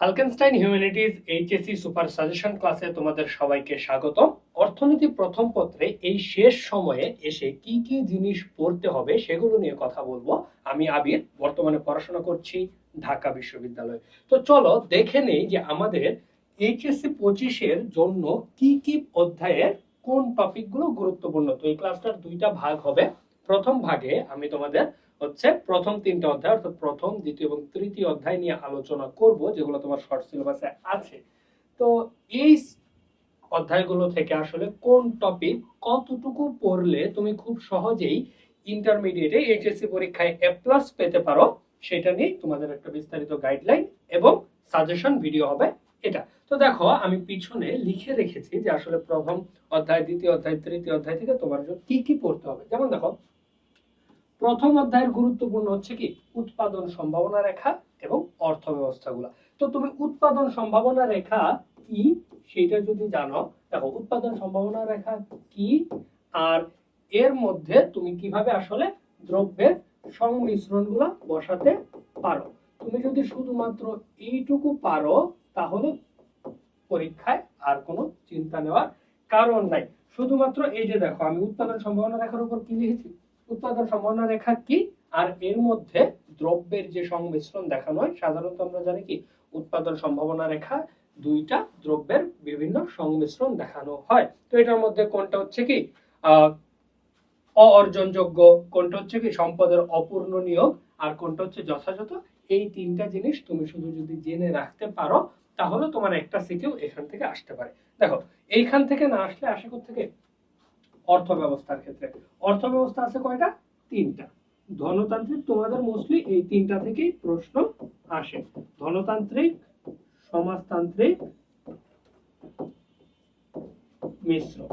হালকেনস্টাইন humanities HSC super suggestion ক্লাসে তোমাদের সবাইকে স্বাগত অর্থনীতি প্রথম পত্রে এই শেষ সময়ে এসে কি কি জিনিস পড়তে হবে সেগুলো নিয়ে কথা বলব। আমি আবির, বর্তমানে পড়াশোনা করছি ঢাকা বিশ্ববিদ্যালয়ে। তো চলো দেখে নেই যে আমাদের এইচএসসি পঁচিশের জন্য কি কি অধ্যায়ের কোন টপিকগুলো গুরুত্বপূর্ণ। তো এই ক্লাসটার দুইটা ভাগ হবে। প্রথম ভাগে আমি তোমাদের হচ্ছে প্রথম তিনটা অধ্যায়, অর্থাৎ প্রথম, দ্বিতীয় এবং তৃতীয় অধ্যায় নিয়ে আলোচনা করব, যেগুলো তোমার শর্ট সিলেবাসে আছে। তো এই অধ্যায়গুলো থেকে আসলে কোন টপিক কতটুকু পড়লে তুমি খুব সহজেই ইন্টারমিডিয়েটে এইচএসসি পরীক্ষায় এ প্লাস পেতে পারো, সেটা নিয়ে তোমাদের একটা বিস্তারিত গাইডলাইন এবং সাজেশন ভিডিও হবে এটা। তো দেখো, আমি পিছনে লিখে রেখেছি যে আসলে প্রথম অধ্যায়, দ্বিতীয় অধ্যায়, তৃতীয় অধ্যায় থেকে তোমার জন্য কি কি পড়তে হবে। যেমন দেখো প্রথম অধ্যায়ের গুরুত্বপূর্ণ হচ্ছে কি? উৎপাদন সম্ভাবনা রেখা এবং অর্থ ব্যবস্থাগুলো তো তুমি উৎপাদন সম্ভাবনা রেখা কি সেটা যদি জানো, দেখো উৎপাদন সম্ভাবনা রেখা কি? আর এর মধ্যে তুমি কীভাবে আসলে দ্রব্যের সংমিশ্রণগুলো বসাতে পারো? তুমি যদি শুধুমাত্র এইটুকু পারো, তাহলে পরীক্ষায় আর কোনো চিন্তা নেওয়ার কারণ নাই। শুধুমাত্র এই যে দেখো, আমি উৎপাদন সম্ভাবনা রেখার উপর কি লিখেছি? উৎপাদন সম্ভাবনা রেখা কি? আর এর মধ্যে দ্রব্যের যে সংমিশ্রণ দেখানো হয়, সাধারণত আমরা জানি কি? উৎপাদন সম্ভাবনা রেখা, দুইটা দ্রব্যের বিভিন্ন সংমিশ্রণ দেখানো হয়। তো এটার মধ্যে কোনটা হচ্ছে কি? অর্জনযোগ্য কোনটা হচ্ছে কি? সম্পদের অপূর্ণ নিয়োগ, আর কোনটা হচ্ছে যথাযথ? এই তিনটা জিনিস তুমি শুধু যদি জেনে রাখতে পারো, তাহলে তোমার একটা সিকিউ এখান থেকে আসতে পারে। দেখো, এইখান থেকে না আসলে আসে থেকে অর্থ ব্যবস্থার ক্ষেত্রে। অর্থ ব্যবস্থা আছে কয়টা? তিনটা। ধনতান্ত্রিক তোমাদের মোস্টলি এই তিনটা থেকেই প্রশ্ন আসে। ধনতান্ত্রিক, সমাজতান্ত্রিক, মিশ্র।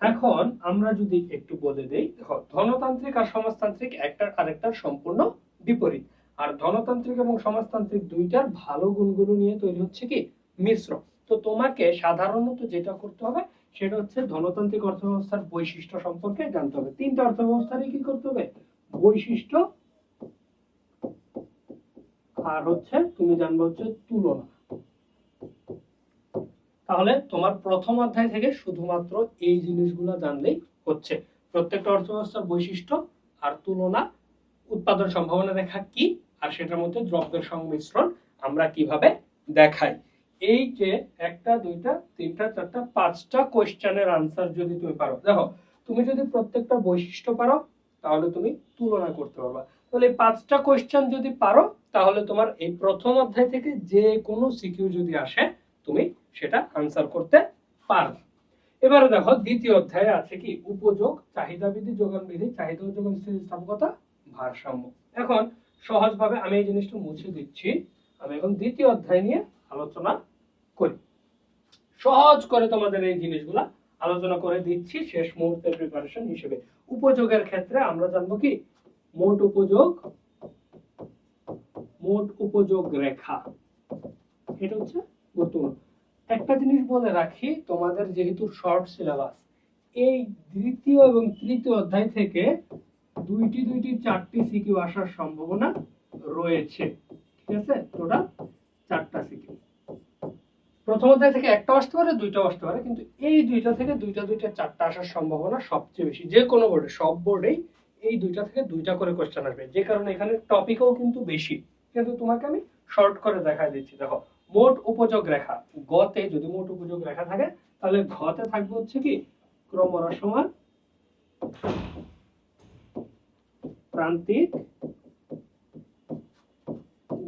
এখন আমরা যদি একটু বলে দেই, দেখো, ধনতান্ত্রিক আর সমাজতান্ত্রিক একটার আরেকটার সম্পূর্ণ বিপরীত। আর ধনতান্ত্রিক এবং সমাজতান্ত্রিক দুইটার ভালো গুণগুলো নিয়ে তৈরি হচ্ছে কি? মিশ্র। তো তোমাকে সাধারণত যেটা করতে হবে সেটা হচ্ছে ধনতান্ত্রিক অর্থব্যবস্থার বৈশিষ্ট্য সম্পর্কে জানতে হবে। তিনটা অর্থব্যবস্থারই কি করতে হবে? বৈশিষ্ট্য আর হচ্ছে তুমি জানবে হচ্ছে তুলনা। তাহলে তোমার প্রথম অধ্যায় থেকে শুধুমাত্র এই জিনিসগুলো জানলেই হচ্ছে। প্রত্যেকটা অর্থব্যবস্থার বৈশিষ্ট্য আর তুলনা, উৎপাদন সম্ভাবনা রেখা কি? আর সেটার মধ্যে দ্রব্যের সংমিশ্রণ আমরা কীভাবে দেখাই? এই যে একটা, দুইটা, তিনটা, চারটা, পাঁচটা কোয়েশ্চেনের আনসার যদি তুমি পারো। দেখো, তুমি যদি প্রত্যেকটা বৈশিষ্ট্য পারো, তাহলে তুমি তুলনা করতে পারবা। তাহলে পাঁচটা কোয়েশ্চেন যদি পারো, তাহলে তোমার এই প্রথম অধ্যায় থেকে যে কোনো সিকিউ যদি আসে, তুমি সেটা আনসার করতে পারবে। এবারে দেখো, দ্বিতীয় অধ্যায়ে আছে কি? উপযোগ চাহিদা বিধি যোগান বিধি চাহিদা যোগান স্থিতিস্থাপকতা, ভারসাম্য। এখন সহজভাবে আমি এই জিনিসটা মুছে দিচ্ছি। আমি এখন দ্বিতীয় অধ্যায় নিয়ে আলোচনা করি। সহজ করে তোমাদের এই জিনিসগুলা আলোচনা করে দিচ্ছি শেষ মুহূর্তের প্রিপারেশন হিসেবে। উপযোগের ক্ষেত্রে আমরা জানব কি? মোট উপযোগ মোট উপযোগ রেখা। এটা হচ্ছে গুরুত্বপূর্ণ। একটা জিনিস বলে রাখি, তোমাদের যেহেতু শর্ট সিলেবাস এই দ্বিতীয় এবং তৃতীয় অধ্যায় থেকে দুইটি দুইটি, চারটি সিকিউ আসার সম্ভাবনা রয়েছে। ঠিক আছে? টোটাল চারটা সিকিউ। প্রথম অধ্যায় থেকে একটা আসতে পারে, দুইটা আসতে পারে, কিন্তু এই দুইটা থেকে দুইটা দুইটা, চারটা আসার সম্ভাবনা সবচেয়ে বেশি। যে কোনো বোর্ডে সব বোর্ডেই এই দুইটা থেকে দুইটা করে কোশ্চেন আসবে। যে কারণে এখানে টপিকও কিন্তু বেশি। কিন্তু তোমাকে আমি শর্ট করে দেখা দিচ্ছি। দেখো, মোট উপযোগ রেখা। গতে যদি মোট উপযোগ রেখা থাকে, তাহলে ঘতে থাকবে হচ্ছে কি? ক্রমহ্রাসমান প্রান্তিক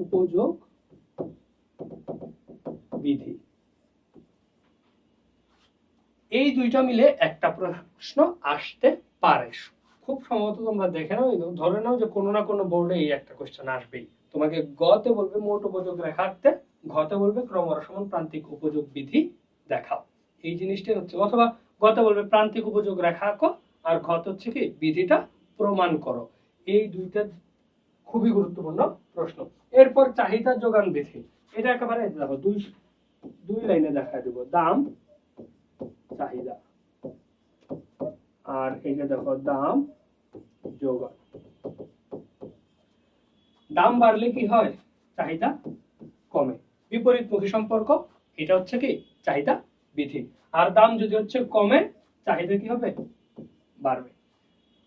উপযোগ বিধি। এই দুইটা মিলে একটা প্রশ্ন আসতে পারে। খুব সম্ভবত তোমরা দেখে নাও ধরে নাও যে কোনো না কোনো বোর্ডে এই একটা কোশ্চেন আসবেই। তোমাকে গতে বলবে মোট উপযোগ রেখা আঁকতে ঘতে বলবে ক্রমহ্রাসমান প্রান্তিক উপযোগ বিধি দেখাও। এই জিনিসটাই হচ্ছে, অথবা গতে বলবে প্রান্তিক উপযোগ রেখা আঁকো, আর ঘত হচ্ছে কি, বিধিটা প্রমাণ করো। এই দুইটা খুবই গুরুত্বপূর্ণ প্রশ্ন। এরপর চাহিদা যোগান বিধি। এটা একেবারে, দেখো, দুই দুই লাইনে দেখা দিব। দাম চাহিদা। আর এই যে দেখো, দাম যোগান দাম বাড়লে কি হয়? চাহিদা কমে। বিপরীতমুখী সম্পর্ক, এটা হচ্ছে কি? চাহিদা বৃদ্ধি। আর দাম যদি হচ্ছে কমে, চাহিদা কি হবে? বাড়বে।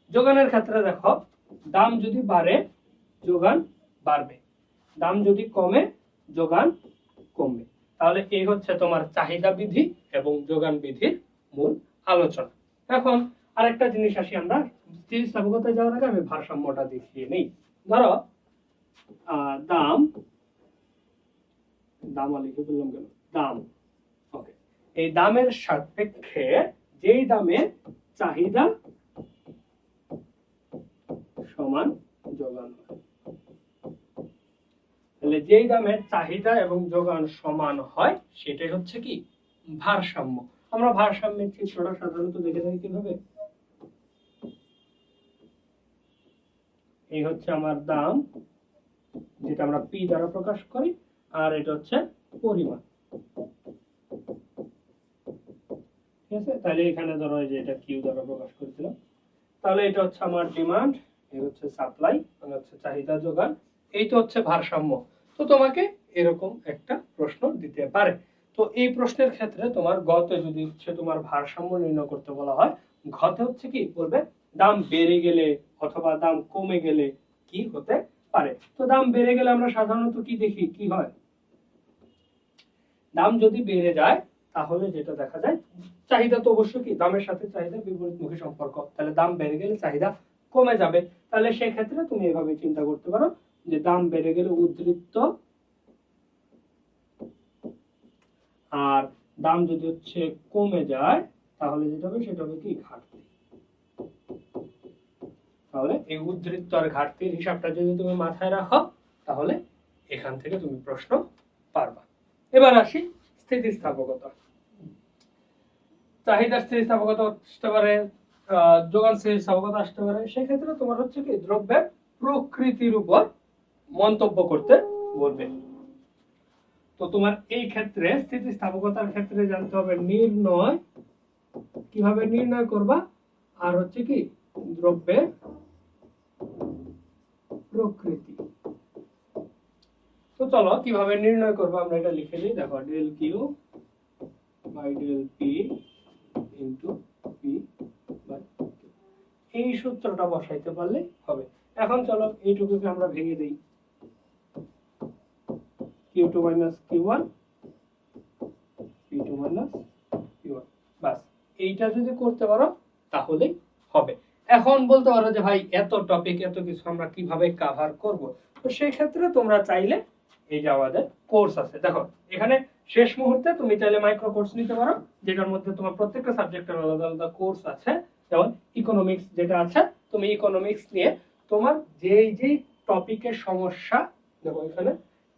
যোগানের ক্ষেত্রে দেখো, দাম যদি বাড়ে, যোগান বাড়বে। দাম যদি কমে, যোগান কমবে। তাহলে এই হচ্ছে তোমার চাহিদা বৃদ্ধি এবং যোগান বৃদ্ধির মূল আলোচনা। এখন আরেকটা জিনিস আসি আমরা, স্থিতিস্থাপকতায় যাওয়ার আগে আমি ভারসাম্যটা দেখিয়ে নেই। ধরো দাম দাম লিখে ফেললাম কেন? দাম। ওকে এই দামের সাপেক্ষে যেই দামে চাহিদা সমান যোগান হয়। তাহলে যেই দামের চাহিদা এবং যোগান সমান হয়, সেটাই হচ্ছে কি? ভারসাম্য। আমরা ভারসাম্যের চিত্রটা সাধারণত দেখে থাকি কীভাবে? এই হচ্ছে আমার দাম, যেটা আমরা পি দ্বারা প্রকাশ করি, আর এটা হচ্ছে পরিমাণ। ঠিক আছে? তাহলে এখানে ধরো যে এটা কিউ দ্বারা প্রকাশ করেছিলাম। তাহলে এটা হচ্ছে আমার ডিমান্ড এটা হচ্ছে সাপ্লাই মানে হচ্ছে চাহিদা যোগান। এই তো হচ্ছে ভারসাম্য। তো তোমাকে এরকম একটা প্রশ্ন দিতে পারে। তো এই প্রশ্নের ক্ষেত্রে তোমার গতে যদি হচ্ছে তোমার ভারসাম্য নির্ণয় করতে বলা হয়, ঘতে হচ্ছে কি? বলবে দাম বেড়ে গেলে অথবা দাম কমে গেলে কি হতে পারে? তো দাম বেড়ে গেলে আমরা সাধারণত কি দেখি? কি হয়? দাম যদি বেড়ে যায়, তাহলে যেটা দেখা যায়, চাহিদা তো অবশ্যই কি? দামের সাথে চাহিদা বিপরীতমুখী সম্পর্ক। তাহলে দাম বেড়ে গেলে চাহিদা কমে যাবে। তাহলে সেক্ষেত্রে তুমি এভাবে চিন্তা করতে পারো যে দাম বেড়ে গেলে উদ্বৃত্ত আর দাম যদি হচ্ছে কমে যায়, তাহলে যেটা হবে, সেটা হবে কি? ঘাটতি। তাহলে এই উদ্বৃত্ত আর ঘাটতির হিসাবটা যদি তুমি মাথায় রাখো, তাহলে এখান থেকে তুমি প্রশ্ন পারবা। এবার আসি স্থিতিস্থাপকতা। চাহিদা স্থিতিস্থাপকতা আসতে পারে যোগান স্থিতিস্থাপকতা আসতে পারে। সেক্ষেত্রে তোমার হচ্ছে কি? দ্রব্যের প্রকৃতির উপর মন্তব্য করতে বলবে। তো তোমার এই ক্ষেত্রে, স্থিতিস্থাপকতার ক্ষেত্রে জানতে হবে, নির্ণয়, কীভাবে নির্ণয় করবা? আর হচ্ছে কি, দ্রব্যের প্রকৃতি। তো চলো, কীভাবে নির্ণয় করব? আমরা এটা লিখে দিই। দেখো del Q by del P into P by এই সূত্রটা বসাইতে পারলে হবে। এখন চলো, এইটুকুকে আমরা ভেঙে দিই। Q two minus Q one P two minus Q one বাস, এইটা যদি করতে পারো, তাহলেই হবে। এখন বলতে পারো যে, ভাই, এত টপিক এত কিছু আমরা কীভাবে কাভার করব? তো সেই ক্ষেত্রে তোমরা চাইলে এই যে আমাদের কোর্স আছে। দেখো, এখানে শেষ মুহূর্তে তুমি চাইলে মাইক্রো কোর্স নিতে পারো, যেটার মধ্যে তোমার প্রত্যেকটা সাবজেক্টের আলাদা আলাদা কোর্স আছে। যেমন ইকোনমিক্স যেটা আছে, তুমি ইকোনমিক্স নিয়ে তোমার যেই যেই টপিকের সমস্যা, দেখো এখানে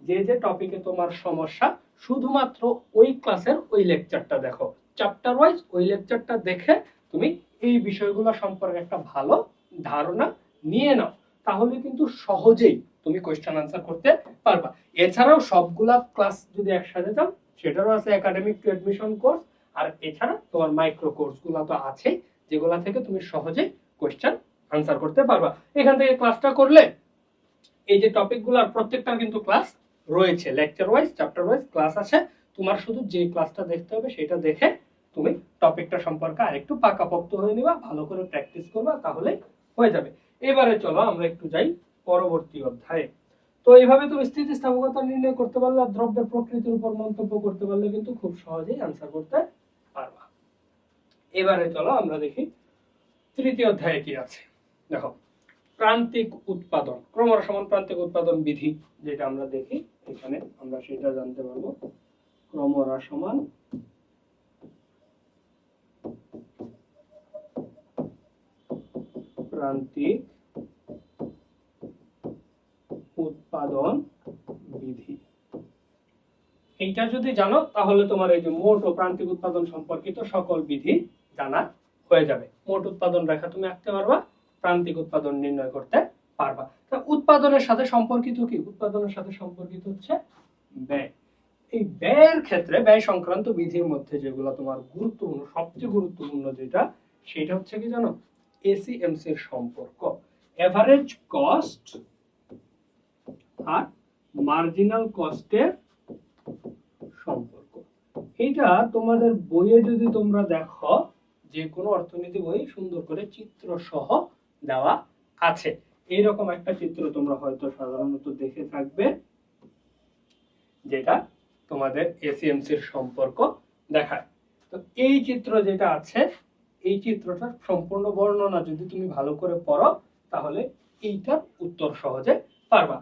যে যে টপিকে তোমার সমস্যা, শুধুমাত্র ওই ক্লাসের ওই লেকচারটা দেখো। চ্যাপ্টার ওয়াইজ ওই লেকচারটা দেখে তুমি এই বিষয়গুলো সম্পর্কে একটা ভালো ধারণা নিয়ে নাও। তাহলে কিন্তু সহজেই তুমি কোয়েশ্চেন আনসার করতে পারবা। এছাড়াও সবগুলা ক্লাস যদি একসাথে যাও সেটারও আছে একাডেমিক টু অ্যাডমিশন কোর্স আর এছাড়া তোমার মাইক্রো কোর্সগুলা তো আছেই, যেগুলা থেকে তুমি সহজেই কোয়েশ্চেন আনসার করতে পারবা। এখান থেকে ক্লাসটা করলে, এই যে টপিকগুলার প্রত্যেকটার কিন্তু ক্লাস রয়েছে। Lecture wise chapter wise class আছে। তোমার শুধু যে ক্লাসটা দেখতে হবে, সেটা দেখে তুমি টপিকটা সম্পর্কে আরেকটু পাকাপোক্ত হয়ে নিবা, ভালো করে প্র্যাকটিস করবা, তাহলে হয়ে যাবে। এবারে চলো, আমরা একটু যাই পরবর্তী অধ্যায়ে। তো এইভাবে তুমি স্থিতিস্থাপকতা নির্ণয় করতে পারলে আর দ্রব্যের প্রকৃতির উপর মন্তব্য করতে পারলে কিন্তু খুব সহজেই আনসার করতে পারবা। এবারে চলো, আমরা দেখি তৃতীয় অধ্যায়ে কি আছে। দেখো প্রান্তিক উৎপাদন ক্রমশ সমান প্রান্তিক উৎপাদন বিধি যেটা আমরা দেখি এখানে, আমরা সেটা জানতে পারব। ক্রমরাসমান প্রান্তিক উৎপাদন বিধি। এইটা যদি জানো, তাহলে তোমার এই যে মোট ও প্রান্তিক উৎপাদন সম্পর্কিত সকল বিধি জানা হয়ে যাবে। মোট উৎপাদন রেখা তুমি আঁকতে পারবা। প্রান্তিক উৎপাদন নির্ণয় করতে পারবা। উৎপাদনের সাথে সম্পর্কিত কি? উৎপাদনের সাথে সম্পর্কিত হচ্ছে ব্যয়। এই ব্যয়ের ক্ষেত্রে ব্যয় সংক্রান্ত বিধির মধ্যে যেগুলো তোমার গুরুত্বপূর্ণ, সবচেয়ে গুরুত্বপূর্ণ যেটা, সেটা হচ্ছে কি জানো? এসিএমসি এর সম্পর্ক। এভারেজ কস্ট আর মার্জিনাল কস্টের সম্পর্ক। এটা তোমাদের বইয়ে যদি তোমরা দেখো, যে কোনো অর্থনীতি বই সুন্দর করে চিত্র সহ দেওয়া আছে। এইরকম একটা চিত্র তোমরা হয়তো সাধারণত দেখে থাকবে, যেটা তোমাদের এসিএমসির সম্পর্ক দেখায়। তো এই চিত্র যেটা আছে, এই চিত্রটার সম্পূর্ণ বর্ণনা যদি তুমি ভালো করে পড়ো, তাহলে এইটার উত্তর সহজে পারবা।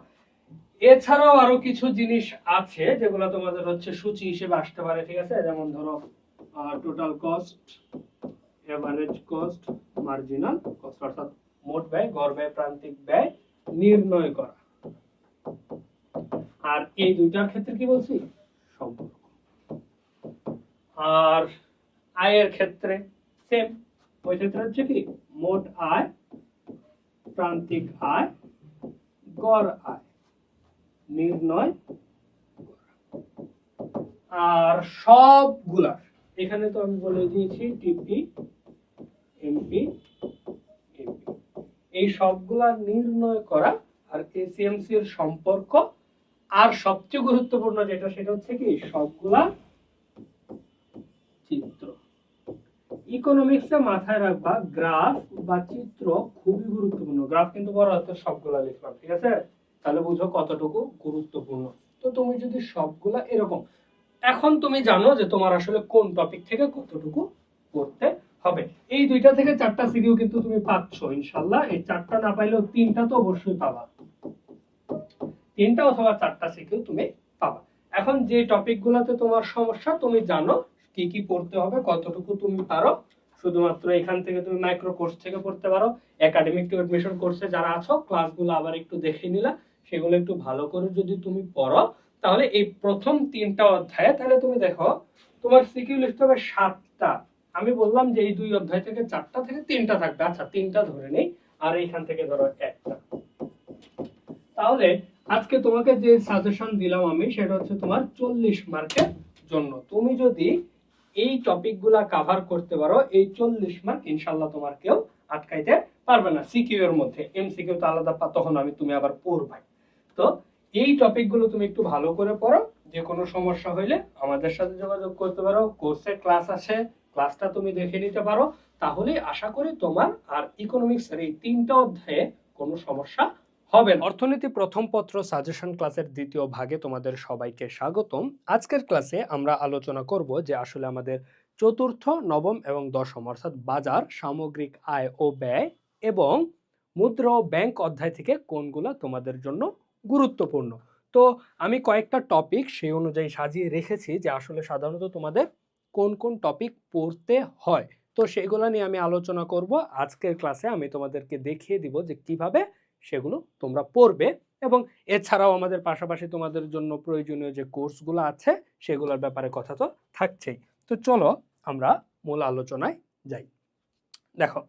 এছাড়াও আরও কিছু জিনিস আছে, যেগুলো তোমাদের হচ্ছে সূচি হিসেবে আসতে পারে, ঠিক আছে? যেমন ধরো total cost average cost marginal cost অর্থাৎ মোট ব্যয়, গড় ব্যয়, প্রান্তিক ব্যয় নির্ণয় করা। আর এই দুইটার ক্ষেত্রে কি বলছি? সম্পর্ক। আর আয়ের ক্ষেত্রে সেম ওই ক্ষেত্রে হচ্ছে কি? মোট আয়, প্রান্তিক আয়, গড় আয় নির্ণয় আর সবগুলা এখানে তো আমি বলে দিয়েছি টিপি, এমপি এমপি। এই সবগুলা নির্ণয় করা আর এসিএমসি এর সম্পর্ক। আর সবচেয়ে গুরুত্বপূর্ণ যেটা, সেটা হচ্ছে কি, সবগুলা চিত্র। ইকোনমিক্সে মাথায় রাখবা গ্রাফ বা চিত্র খুবই গুরুত্বপূর্ণ। গ্রাফ কিন্তু বড় হাতের সবগুলা লিখলাম, ঠিক আছে? তাহলে বুঝো কতটুকু গুরুত্বপূর্ণ। তো তুমি যদি সবগুলা এরকম, এখন তুমি জানো যে তোমার আসলে কোন টপিক থেকে কতটুকু পড়তে হবে। এই দুইটা থেকে চারটা সিকিউ কিন্তু তুমি পাচ্ছ ইনশাল্লাহ। এই চারটা না পাইলেও তিনটা তো অবশ্যই পাবা। তিনটা অথবা চারটা সিকিউ তুমি পাবা। এখন যে টপিক গুলাতে তোমার সমস্যা, তুমি জানো কি কি পড়তে হবে, কতটুকু তুমি পারো। শুধুমাত্র এখান থেকে তুমি মাইক্রো কোর্স থেকে পড়তে পারো। একাডেমিক টু এডমিশন কোর্সে যারা আছো ক্লাসগুলো আবার একটু দেখে নিলা। সেগুলো একটু ভালো করে যদি তুমি পড়ো, তাহলে এই প্রথম তিনটা অধ্যায়ে তাহলে তুমি দেখো, তোমার সিকিউ লিখতে হবে সাতটা। আমি বললাম যে এই দুই অধ্যায় থেকে চারটা থেকে তিনটা থাকবে। আচ্ছা তিনটা ধরে নেই, আর এইখান থেকে ধরো একটা। তাহলে আজকে তোমাকে যে সাজেশন দিলাম আমি, সেটা হচ্ছে তোমার চল্লিশ মার্কের জন্য। তুমি যদি এই টপিকগুলা কাভার করতে পারো, এই চল্লিশ মার্ক ইনশাল্লাহ তোমার কেউ আটকাইতে পারবে না সিকিউ এর মধ্যে। এমসিকিউ তো আলাদা তখন আমি, তুমি আবার পড়বাই তো এই টপিকগুলো তুমি একটু ভালো করে পড়ো, যে কোনো সমস্যা হইলে আমাদের সাথে যোগাযোগ করতে পারো। কোর্সে ক্লাস আছে ক্লাসটা তুমি দেখে নিতে পারো, তাহলে আশা করি তোমার আর ইকোনমিক্স এর এই তিনটা অধ্যায়ে কোনো সমস্যা হবে। অর্থনীতি প্রথম পত্র সাজেশন ক্লাসের দ্বিতীয় ভাগে তোমাদের সবাইকে স্বাগতম আজকের ক্লাসে আমরা আলোচনা করব যে আসলে আমাদের চতুর্থ, নবম এবং দশম, অর্থাৎ বাজার, সামগ্রিক আয় ও ব্যয় এবং মুদ্রা ও ব্যাংক অধ্যায় থেকে কোনগুলা তোমাদের জন্য গুরুত্বপূর্ণ তো আমি কয়েকটা টপিক সেই অনুযায়ী সাজিয়ে রেখেছি যে আসলে সাধারণত তোমাদের কোন কোন টপিক পড়তে হয়। তো সেগুলো নিয়ে আমি আলোচনা করব। আজকের ক্লাসে আমি তোমাদেরকে দেখিয়ে দিব যে কীভাবে সেগুলো তোমরা পড়বে এবং এছাড়াও আমাদের পাশাপাশি তোমাদের জন্য প্রয়োজনীয় যে কোর্সগুলো আছে, সেগুলোর ব্যাপারে কথা তো থাকছেই। তো চলো আমরা মূল আলোচনায় যাই। দেখো,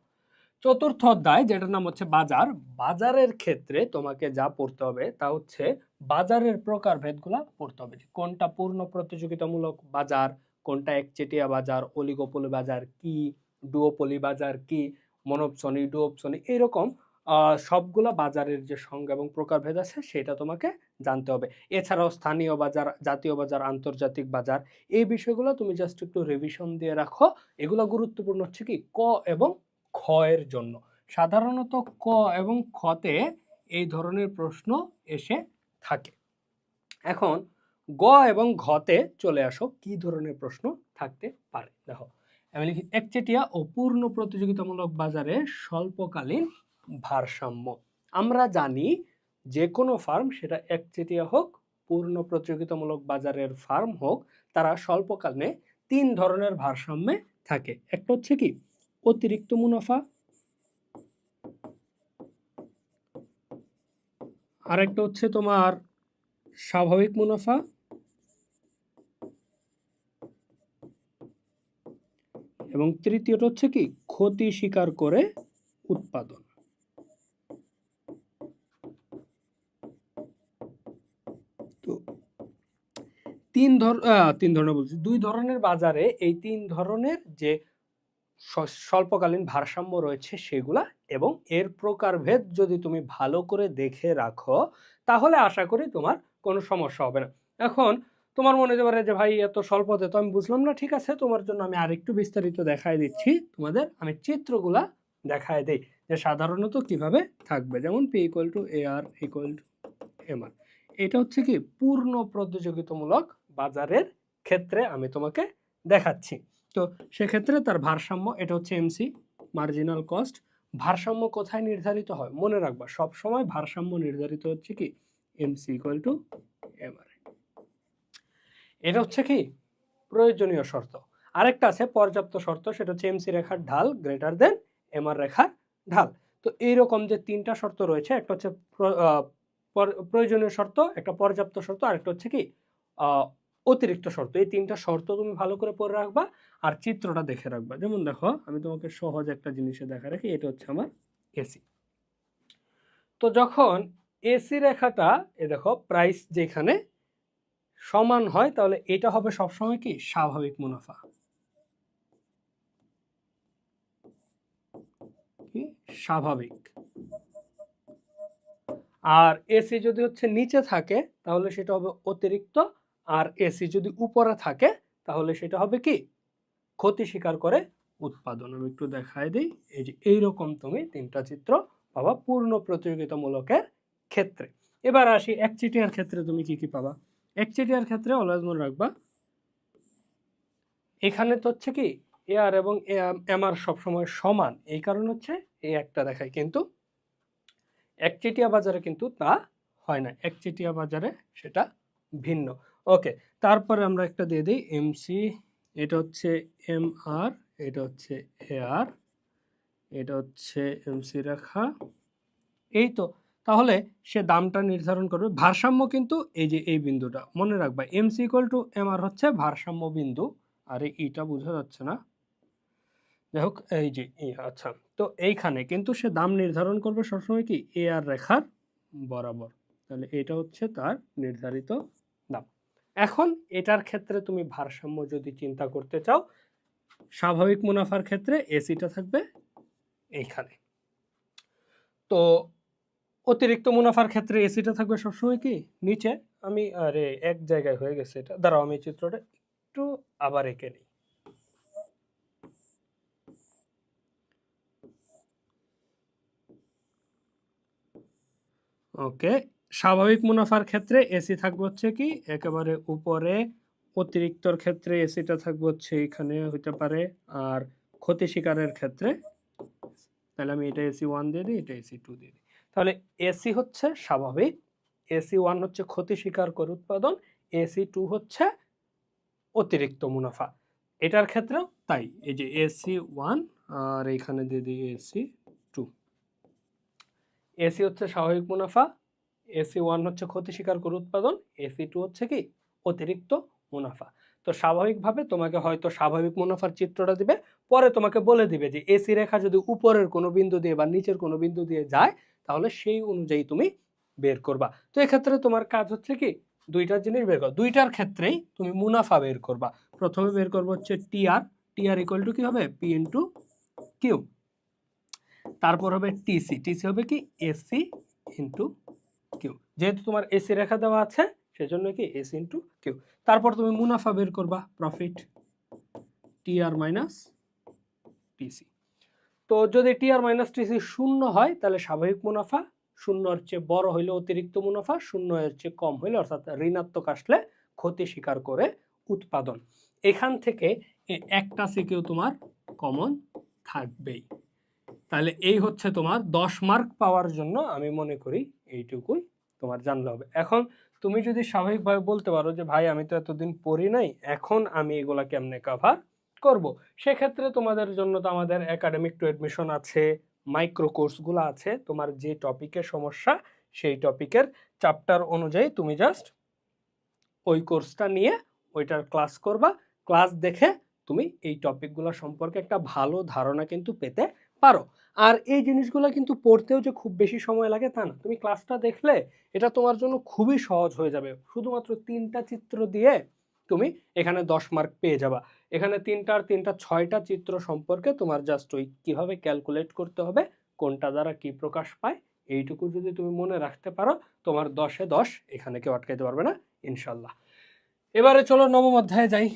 চতুর্থ অধ্যায়, যেটার নাম হচ্ছে বাজার। বাজারের ক্ষেত্রে তোমাকে যা পড়তে হবে তা হচ্ছে বাজারের প্রকারভেদগুলা পড়তে হবে। কোনটা পূর্ণ প্রতিযোগিতামূলক বাজার কোনটা একচেটিয়া বাজার অলিগোপলি বাজার কি ডুওপলি বাজার কি মনোপসনি ডুওপসনি এরকম সবগুলা বাজারের যে সংজ্ঞা এবং প্রকারভেদ আছে সেটা তোমাকে জানতে হবে। এছাড়াও স্থানীয় বাজার, জাতীয় বাজার, আন্তর্জাতিক বাজার, এই বিষয়গুলো তুমি জাস্ট একটু রিভিশন দিয়ে রাখো। এগুলো গুরুত্বপূর্ণ হচ্ছে কি, ক এবং খ এর জন্য। সাধারণত ক এবং খতে এই ধরনের প্রশ্ন এসে থাকে। এখন গ এবং ঘতে চলে আসো, কি ধরনের প্রশ্ন থাকতে পারে? দেখো, আমি লিখি, একচেটিয়া ও পূর্ণ প্রতিযোগিতামূলক বাজারে স্বল্পকালীন ভারসাম্য। আমরা জানি যে কোনো ফার্ম, সেটা একচেটিয়া হোক, পূর্ণ প্রতিযোগিতামূলক বাজারের ফার্ম হোক, তারা স্বল্পকালে তিন ধরনের ভারসাম্যে থাকে। একটা হচ্ছে কি, অতিরিক্ত মুনাফা। আরেকটা হচ্ছে তোমার স্বাভাবিক মুনাফা। এবং তৃতীয়টা হচ্ছে কি? ক্ষতি স্বীকার করে উৎপাদন। তো তিন ধর তিন ধরনের বলছি। দুই ধরনের বাজারে এই তিন ধরনের যে স্বল্পকালীন ভারসাম্য রয়েছে সেগুলা এবং এর প্রকারভেদ যদি তুমি ভালো করে দেখে রাখো, তাহলে আশা করি তোমার কোনো সমস্যা হবে না। এখন তোমার মনে হতে পারে যে, ভাই, এত স্বল্পতে তো আমি বুঝলাম না, ঠিক আছে, তোমার জন্য আমি আরেকটু বিস্তারিত দেখায় দিচ্ছি। তোমাদের আমি চিত্রগুলা দেখায় দেই। যে, সাধারণত কীভাবে থাকবে? যেমন P equal to A R equal to M R এটা হচ্ছে কি? পূর্ণ প্রতিযোগিতামূলক বাজারের ক্ষেত্রে আমি তোমাকে দেখাচ্ছি। তো সেক্ষেত্রে তার ভারসাম্য, এটা হচ্ছে এমসি মার্জিনাল কস্ট ভারসাম্য কোথায় নির্ধারিত হয়? মনে রাখবা সব সময় ভারসাম্য নির্ধারিত হচ্ছে কি? এমসি ইকুয়াল টু এমআর এটা হচ্ছে কি? প্রয়োজনীয় শর্ত। আরেকটা আছে পর্যাপ্ত শর্ত, সেটা হচ্ছে এমসি রেখার ঢাল গ্রেটার দেন এমআর রেখার ঢাল। তো এইরকম যে তিনটা শর্ত রয়েছে, একটা হচ্ছে প্রয়োজনীয় শর্ত, একটা পর্যাপ্ত শর্ত আর একটা হচ্ছে কি অতিরিক্ত শর্ত। এই তিনটা শর্ত তুমি ভালো করে পড়ে রাখবা আর চিত্রটা দেখে রাখবা। যেমন দেখো, আমি তোমাকে সহজ একটা জিনিসে দেখা রাখি, এটা হচ্ছে আমার এসি তো যখন এসি রেখাটা, এ দেখো প্রাইস যেখানে সমান হয়, তাহলে এটা হবে সবসময় কি? স্বাভাবিক মুনাফা। স্বাভাবিক। আর এসি যদি হচ্ছে নিচে থাকে, তাহলে সেটা হবে অতিরিক্ত। আর এসি যদি উপরে থাকে, তাহলে সেটা হবে কি? ক্ষতি স্বীকার করে উৎপাদন। আমি একটু দেখাই দিই। এই যে এইরকম তুমি তিনটা চিত্র পাবা পূর্ণ প্রতিযোগিতামূলকের ক্ষেত্রে। এবার আসি এক একচেটিয়ার ক্ষেত্রে তুমি কি কি পাবা? একচেটিয়ার ক্ষেত্রে অলওয়েজ মনে রাখবা, এখানে তো হচ্ছে কি এ আর এবং এম আর সবসময় সমান। এই কারণ হচ্ছে এই একটা দেখায়, কিন্তু একচেটিয়া বাজারে কিন্তু তা হয় না। একচেটিয়া বাজারে সেটা ভিন্ন। ওকে তারপরে আমরা একটা দিয়ে দিই এমসি এটা হচ্ছে এম আর এটা হচ্ছে এ আর এটা হচ্ছে এমসি রেখা। এই তো তাহলে সে দামটা নির্ধারণ করবে। ভারসাম্য কিন্তু এই যে এই বিন্দুটা, মনে রাখবা MC equal to M R হচ্ছে ভারসাম্য বিন্দু। আর এই ইটা বোঝা যাচ্ছে না। যাই হোক, এই যে আচ্ছা। তো এইখানে কিন্তু সে দাম নির্ধারণ করবে সবসময় কি? এ আর রেখার বরাবর। তাহলে এটা হচ্ছে তার নির্ধারিত দাম। এখন এটার ক্ষেত্রে তুমি ভারসাম্য যদি চিন্তা করতে চাও, স্বাভাবিক মুনাফার ক্ষেত্রে এসিটা থাকবে এইখানে। তো অতিরিক্ত মুনাফার ক্ষেত্রে এসিটা থাকবে সবসময় কি? নিচে? আমি, আরে, এক জায়গায় হয়ে গেছে এটা। দাঁড়াও, আমি চিত্রটা একটু আবার এঁকে নিই। ওকে, স্বাভাবিক মুনাফার ক্ষেত্রে এসি থাকবে হচ্ছে কি? একেবারে উপরে। অতিরিক্তর ক্ষেত্রে এসিটা থাকবে হচ্ছে এখানে হতে পারে। আর ক্ষতি শিকারের ক্ষেত্রে, তাহলে আমি এটা এসি ওয়ান দিয়ে দিই, এটা এসি টু দিয়ে দিই। তাহলে এসি হচ্ছে স্বাভাবিক এসি ওয়ান হচ্ছে ক্ষতি স্বীকার করে উৎপাদন এসি টু হচ্ছে অতিরিক্ত মুনাফা। এটার ক্ষেত্রেও তাই, এই যে এসি ওয়ান আর এইখানে দিয়ে দিই এসি টু এসি হচ্ছে স্বাভাবিক মুনাফা এসি ওয়ান হচ্ছে ক্ষতি স্বীকার করে উৎপাদন এসি টু হচ্ছে কি অতিরিক্ত মুনাফা। তো স্বাভাবিকভাবে তোমাকে হয়তো স্বাভাবিক মুনাফার চিত্রটা দিবে, পরে তোমাকে বলে দিবে যে এসি রেখা যদি উপরের কোনো বিন্দু দিয়ে বা নিচের কোনো বিন্দু দিয়ে যায় তাহলে সেই অনুযায়ী তুমি বের করবা। তো এক্ষেত্রে তোমার কাজ হচ্ছে কি, দুইটা জিনিস বের করো। দুইটার ক্ষেত্রেই তুমি মুনাফা বের করবা। প্রথমে বের করব হচ্ছে টিআর টিআর ইকুয়াল টু কি হবে? পি ইন্টু কিউ তারপর হবে টিসি টিসি হবে কি? এসি ইন্টু কিউ যেহেতু তোমার এসি রেখা দেওয়া আছে, সেজন্য কি? এসি ইন্টু কিউ তারপর তুমি মুনাফা বের করবা। প্রফিট টিআর মাইনাস টিসি তো যদি টিআর মাইনাস টিসি শূন্য হয়, তাহলে স্বাভাবিক মুনাফা শূন্যর চেয়ে বড় হইলে অতিরিক্ত মুনাফা শূন্য এর চেয়ে কম হইলে অর্থাৎ ঋণাত্মক আসলে ক্ষতি স্বীকার করে উৎপাদন। এখান থেকে একটা সিকেও তোমার কমন থাকবেই। তাহলে এই হচ্ছে তোমার দশ মার্ক পাওয়ার জন্য আমি মনে করি এইটুকুই তোমার জানলে হবে। এখন তুমি যদি স্বাভাবিকভাবে বলতে পারো যে, ভাই, আমি তো এতদিন পড়ি নাই, এখন আমি এগুলা কেমনে কাভার করব। সেক্ষেত্রে তোমাদের জন্য তো আমাদের একাডেমিক টু অ্যাডমিশন আছে মাইক্রো কোর্সগুলো আছে। তোমার যে টপিকের সমস্যা, সেই টপিকের চ্যাপ্টার অনুযায়ী তুমি জাস্ট ওই কোর্সটা নিয়ে ওইটার ক্লাস করবা। ক্লাস দেখে তুমি এই টপিকগুলো সম্পর্কে একটা ভালো ধারণা কিন্তু পেতে পারো। আর এই জিনিসগুলো কিন্তু পড়তেও যে খুব বেশি সময় লাগে তা না। তুমি ক্লাসটা দেখলে এটা তোমার জন্য খুবই সহজ হয়ে যাবে। শুধুমাত্র তিনটা চিত্র দিয়ে তুমি এখানে দশ মার্ক পেয়ে যাবা। এখানে তিনটা আর তিনটা ছয়টা চিত্র সম্পর্কে তোমার জাস্ট ওই কীভাবে ক্যালকুলেট করতে হবে, কোনটা দ্বারা কি প্রকাশ পায়, এইটুকু যদি তুমি মনে রাখতে পারো, তোমার দশে দশ এখানে কেউ আটকাইতে পারবে না, ইনশাল্লাহ। এবারে চলো নবম অধ্যায়ে যাই।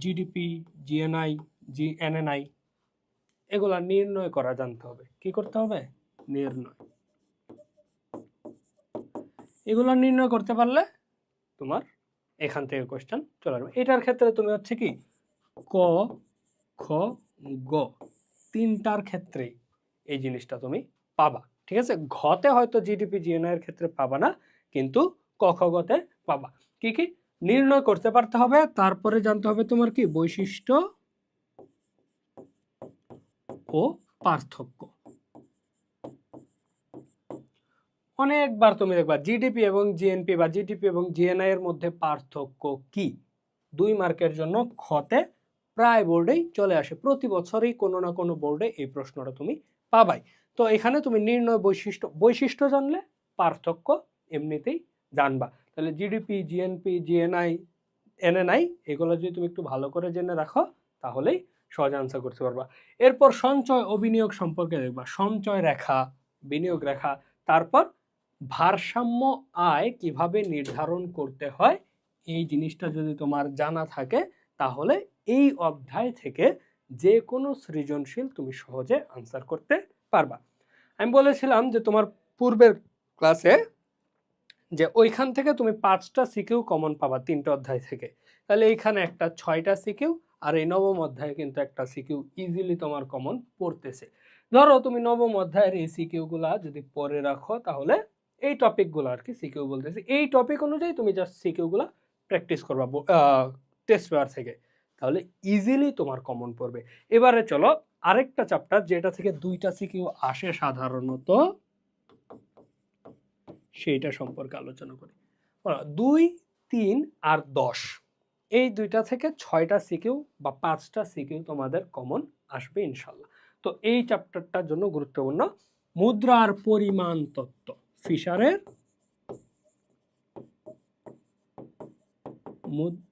জিডিপি জিএনআই এনএনআই এগুলা নির্ণয় করা জানতে হবে। কি করতে হবে? নির্ণয়। এগুলা নির্ণয় করতে পারলে তোমার এখান থেকে কোয়েশ্চেন চলে আসবে। এটার ক্ষেত্রে তুমি হচ্ছে কি ক, খ, গ তিনটার ক্ষেত্রে এই জিনিসটা তুমি পাবা, ঠিক আছে? ঘতে হয়তো জিডিপি জিএনআই এর ক্ষেত্রে পাবা না, কিন্তু ক, খ, গতে পাবা। কি কি? নির্ণয় করতে পারতে হবে, তারপরে জানতে হবে তোমার কি বৈশিষ্ট্য ও পার্থক্য। অনেকবার তুমি দেখবা জিডিপি এবং জিএনপি বা জিডিপি এবং জিএনআই এর মধ্যে পার্থক্য কি? দুই মার্কের জন্য খতে প্রায় বোর্ডেই চলে আসে। প্রতি বছরই কোনো না কোনো বোর্ডে এই প্রশ্নটা তুমি পাবাই। তো এখানে তুমি নির্ণয় বৈশিষ্ট্য বৈশিষ্ট্য জানলে পার্থক্য এমনিতেই জানবা। তাহলে জিডিপি জিএনপি জিএনআই এনএনআই এগুলো যদি তুমি একটু ভালো করে জেনে রাখো, তাহলেই সহজ আনসার করতে পারবা। এরপর সঞ্চয় ও বিনিয়োগ সম্পর্কে দেখবা। সঞ্চয় রেখা, বিনিয়োগ রেখা, তারপর ভারসাম্য আয় কীভাবে নির্ধারণ করতে হয়, এই জিনিসটা যদি তোমার জানা থাকে, তাহলে এই অধ্যায় থেকে যে কোনো সৃজনশীল তুমি সহজে আনসার করতে পারবা। আমি বলেছিলাম যে তোমার পূর্বের ক্লাসে যে ওইখান থেকে তুমি পাঁচটা সিকিউ কমন পাবা তিনটা অধ্যায় থেকে। তাহলে এইখানে একটা ছয়টা সিকিউ আর এই নবম অধ্যায়ে কিন্তু একটা সিকিউ ইজিলি তোমার কমন পড়তেছে। ধরো তুমি নবম অধ্যায়ের এই সিকিউগুলা যদি পরে রাখো তাহলে এই টপিকগুলো আর কি সিকিউ বলতেছে। এই টপিক অনুযায়ী তুমি জাস্ট সিকিউগুলো প্র্যাকটিস করবা টেস্ট পেপার থেকে। তাহলে ইজিলি তোমার কমন পড়বে। এবারে চলো আরেকটা চ্যাপ্টার যেটা থেকে দুইটা সিকিউ আসে সাধারণত সেইটা সম্পর্কে আলোচনা করি। দুই তিন আর দশ এই দুইটা থেকে ছয়টা সিকিউ বা পাঁচটা সিকিউ তোমাদের কমন আসবে ইনশাল্লাহ। তো এই চ্যাপ্টারটার জন্য গুরুত্বপূর্ণ মুদ্রার পরিমাণ তত্ত্ব। ফিশারের মুদ- আহ,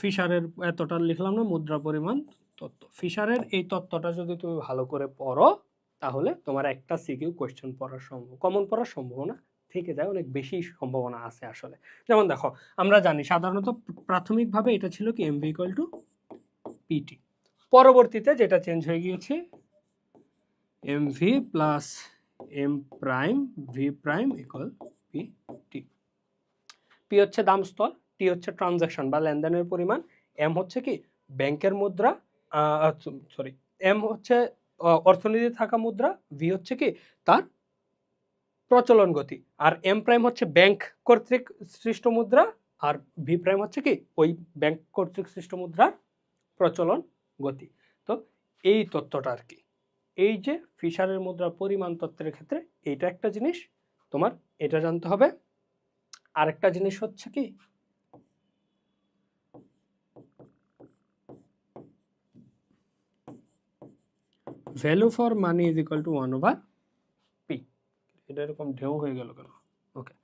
ফিশারের এতটা লিখলাম না, মুদ্রা পরিমাণ তত্ত্ব। ফিশারের এই তত্ত্বটা যদি তুমি ভালো করে পড়ো, তাহলে তোমার একটা সিকিউ কোয়েশ্চেন পড়ার সম্ভব কমন পড়ার সম্ভাবনা থেকে যায়, অনেক বেশি সম্ভাবনা আছে আসলে। যেমন দেখো, আমরা জানি সাধারণত প্রাথমিকভাবে এটা ছিল কি এমভি ইকুয়াল টু পিটি পরবর্তীতে যেটা চেঞ্জ হয়ে গিয়েছে MV plus M prime V prime equal P T P হচ্ছে দাম স্তর। টি হচ্ছে ট্রানজাকশন বা লেনদেনের পরিমাণ এম হচ্ছে কি? ব্যাংকের মুদ্রা সরি এম হচ্ছে আহ, অর্থনীতি থাকা মুদ্রা ভি হচ্ছে কি? তার প্রচলন গতি। আর এম প্রাইম হচ্ছে ব্যাংক কর্তৃক সৃষ্ট মুদ্রা আর ভি প্রাইম হচ্ছে কি? ওই ব্যাংক কর্তৃক সৃষ্ট মুদ্রার প্রচলন গতি। তো এই তত্ত্বটা আর কি। এই যে ফিশারের মুদ্রা পরিমাণ তত্ত্বের ক্ষেত্রে এইটা একটা জিনিস তোমার এটা জানতে হবে। আরেকটা জিনিস হচ্ছে কি? Value for money is equal to one over P এটা এরকম ঢেউ হয়ে গেল কেন? Okay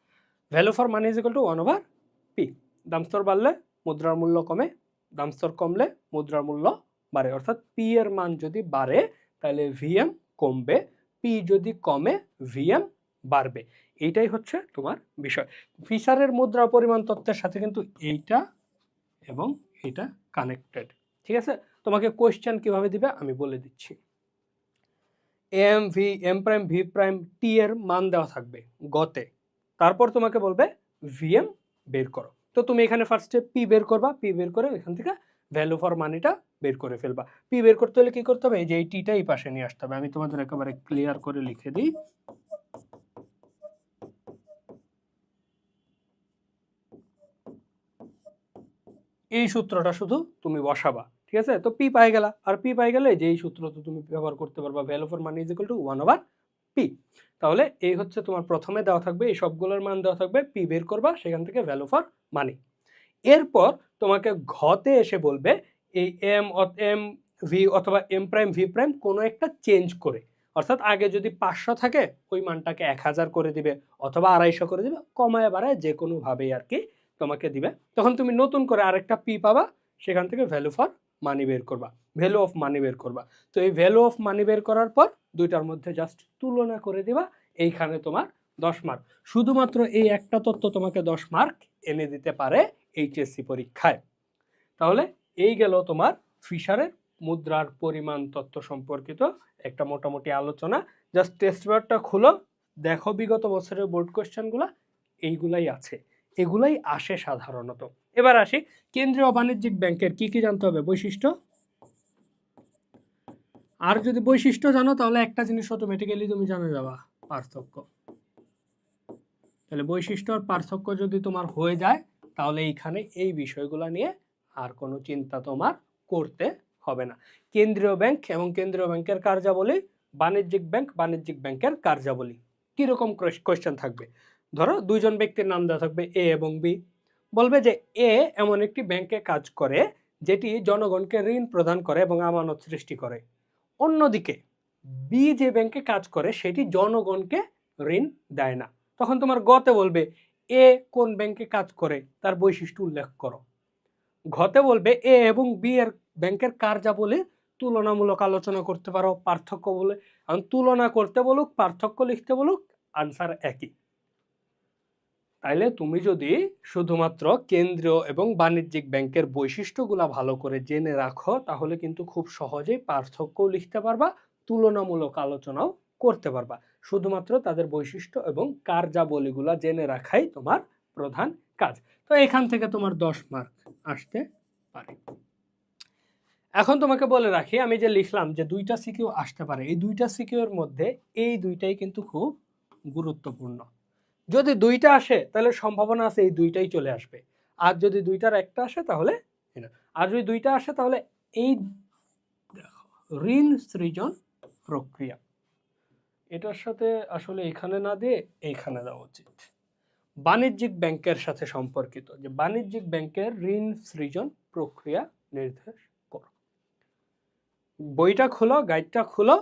value for money is equal to one over P দামস্তর বাড়লে মুদ্রার মূল্য কমে দামস্তর কমলে মুদ্রার মূল্য বাড়ে। অর্থাৎ পি এর মান যদি বাড়ে, তাহলে ভিএম কমবে পি যদি কমে ভিএম বাড়বে। এইটাই হচ্ছে তোমার বিষয়। ফিশারের মুদ্রা পরিমাণ তত্ত্বের সাথে কিন্তু এইটা এবং এটা কানেক্টেড ঠিক আছে? তোমাকে কোয়েশ্চেন কীভাবে দিবে আমি বলে দিচ্ছি। M V, M prime, V prime T এর মান দেওয়া থাকবে গতে। তারপর তোমাকে বলবে ভিএম বের করো। তো তুমি এখানে ফার্স্টে পি বের করবা পি বের করে এখান থেকে ভ্যালু ফর মানিটা বের করে ফেলবা। পি বের করতে হলে কি করতে হবে? এই যে এই টিটা এই পাশে নিয়ে আসতে হবে। আমি তোমাদের একেবারে ক্লিয়ার করে লিখে দিই। এই সূত্রটা শুধু তুমি বসাবা। ঠিক আছে? তো পি পাই গেলা। আর পি পাই গেলে যে এই সূত্র তো তুমি ব্যবহার করতে পারবা value for money is equal to one over P তাহলে এই হচ্ছে তোমার প্রথমে দেওয়া থাকবে, এই সবগুলোর মান দেওয়া থাকবে পি বের করবা, সেখান থেকে ভ্যালু ফর মানি এরপর তোমাকে ঘতে এসে বলবে, এই এম এম ভি অথবা এম প্রাইম ভি প্রাইম কোনো একটা চেঞ্জ করে। অর্থাৎ আগে যদি পাঁচশো থাকে, ওই মানটাকে এক হাজার করে দিবে অথবা আড়াইশো করে দিবে, কমায় বাড়ায় যে কোনোভাবেই আর কি তোমাকে দিবে। তখন তুমি নতুন করে আরেকটা পি পাবা, সেখান থেকে ভ্যালু ফর মানি বের করবা ভ্যালু অফ মানি বের করবা। তো এই ভ্যালু অফ মানি বের করার পর দুইটার মধ্যে জাস্ট তুলনা করে দিবা, এইখানে তোমার দশ মার্ক শুধুমাত্র এই একটা তত্ত্ব তোমাকে দশ মার্ক এনে দিতে পারে এইচএসসি পরীক্ষায়। তাহলে এই গেল তোমার ফিশারের মুদ্রার পরিমাণ তথ্য সম্পর্কিত একটা মোটামুটি আলোচনা। জাস্ট টেস্ট পেপারটা খুলো, দেখো বিগত বছরের বোর্ড কোয়েশ্চেনগুলো এইগুলাই আছে। এগুলাই আসে সাধারণত। এবার আসি। কেন্দ্রীয় বাণিজ্যিক ব্যাংকের কি কি জানতে হবে? বৈশিষ্ট্য? আর যদি বৈশিষ্ট্য জানো, তাহলে একটা জিনিস অটোমেটিক্যালি তুমি জানে যাবা, পার্থক্য। তাহলে বৈশিষ্ট্য আর পার্থক্য যদি তোমার হয়ে যায়, তাহলে এইখানে এই বিষয়গুলো নিয়ে আর কোনো চিন্তা তোমার করতে হবে না। কেন্দ্রীয় ব্যাংক এবং কেন্দ্রীয় ব্যাংকের কার্যাবলী, বাণিজ্যিক ব্যাংক, বাণিজ্যিক ব্যাংকের কার্যাবলী। কীরকম কোয়েশ্চেন থাকবে? ধরো দুইজন ব্যক্তির নাম দেওয়া থাকবে এ এবং বি বলবে যে এ এমন একটি ব্যাংকে কাজ করে, যেটি জনগণকে ঋণ প্রদান করে এবং আমানত সৃষ্টি করে। অন্যদিকে বি যে ব্যাংকে কাজ করে, সেটি জনগণকে ঋণ দেয় না। তখন তোমার গতে বলবে, এ কোন ব্যাংকে কাজ করে, তার বৈশিষ্ট্য উল্লেখ করো। ঘতে বলবে, এ এবং বি এর ব্যাংকের কার্যাবলী তুলনামূলক আলোচনা করতে পারো, পার্থক্য বলে তুলনা করতে বলুক, পার্থক্য লিখতে বলুক আনসার একই। তাইলে তুমি যদি শুধুমাত্র কেন্দ্রীয় এবং বাণিজ্যিক ব্যাংকের বৈশিষ্ট্যগুলা ভালো করে জেনে রাখো, তাহলে কিন্তু খুব সহজেই পার্থক্যও লিখতে পারবা, তুলনামূলক আলোচনাও করতে পারবা। শুধুমাত্র তাদের বৈশিষ্ট্য এবং কার্যাবলীগুলা জেনে রাখাই তোমার প্রধান কাজ। তো এখান থেকে তোমার দশ মার্ক আসতে পারে। এখন তোমাকে বলে রাখি, আমি যে লিখলাম যে দুইটা সিকিউ আসতে পারে, এই দুইটা সিকিউর মধ্যে এই দুইটাই কিন্তু খুব গুরুত্বপূর্ণ। যদি দুইটা আসে, তাহলে সম্ভাবনা আছে এই দুইটাই চলে আসবে। আর যদি দুইটার একটা আসে, তাহলে আর যদি দুইটা আসে, তাহলে এই ঋণ সৃজন প্রক্রিয়া। এটার সাথে আসলে এখানে না দিয়ে এইখানে দেওয়া উচিত। বাণিজ্যিক ব্যাংকের সাথে সম্পর্কিত, যে বাণিজ্যিক ব্যাংকের ঋণ সৃজন প্রক্রিয়া নির্দেশ করো। বইটা খুলো গাইডটা খুলো,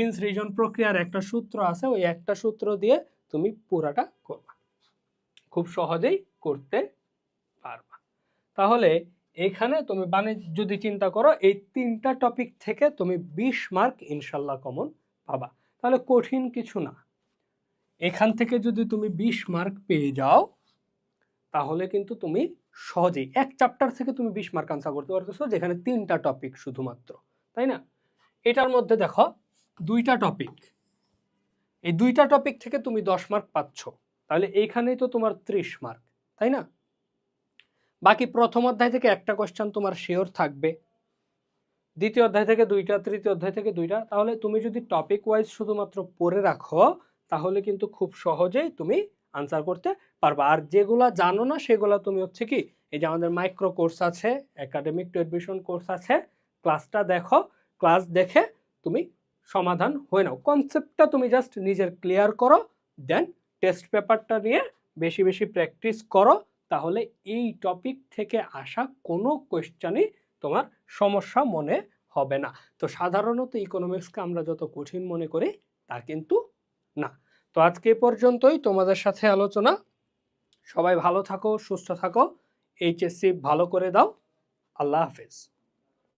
ঋণ সৃজন প্রক্রিয়ার একটা সূত্র আছে, ওই একটা সূত্র দিয়ে তুমি পুরাটা করবা। খুব সহজেই করতে পারবা। তাহলে এখানে তুমি বাণিজ্য, যদি চিন্তা করো, এই তিনটা টপিক থেকে তুমি বিশ মার্ক ইনশাল্লাহ কমন পাবা। তাহলে কঠিন কিছু না। এখান থেকে যদি তুমি বিশ মার্ক পেয়ে যাও, তাহলে কিন্তু তুমি সহজেই এক চ্যাপ্টার থেকে তুমি বিশ মার্ক আনসার করতে পারতেছো, যেখানে তিনটা টপিক শুধুমাত্র, তাই না? এটার মধ্যে দেখো, দুইটা টপিক এই দুইটা টপিক থেকে তুমি দশ মার্ক পাচ্ছ। তাহলে এইখানেই তো তোমার ত্রিশ মার্ক তাই না? বাকি প্রথম অধ্যায় থেকে একটা কোশ্চেন তোমার শিওর থাকবে। দ্বিতীয় অধ্যায় থেকে দুইটা, তৃতীয় অধ্যায় থেকে দুইটা, তাহলে তুমি যদি টপিক ওয়াইজ শুধুমাত্র পড়ে রাখো, তাহলে কিন্তু খুব সহজেই তুমি আনসার করতে পারবা। আর যেগুলা জানো না, সেগুলা তুমি হচ্ছে কি, এই যে আমাদের মাইক্রো কোর্স আছে একাডেমিক টু এডমিশন কোর্স আছে ক্লাসটা দেখো ক্লাস দেখে তুমি সমাধান হয়ে নাও কনসেপ্টটা তুমি জাস্ট নিজের ক্লিয়ার করো দেন টেস্ট পেপারটা নিয়ে বেশি বেশি প্র্যাকটিস করো, তাহলে এই টপিক থেকে আসা কোনো কোয়েশ্চানই তোমার সমস্যা মনে হবে না। তো সাধারণত ইকোনমিক্সকে আমরা যত কঠিন মনে করি, তা কিন্তু না। তো আজকে পর্যন্তই, তোমাদের সাথে আলোচনা। সবাই ভালো থাকো, সুস্থ থাকো, এইচএসসি ভালো করে দাও। আল্লাহ হাফেজ।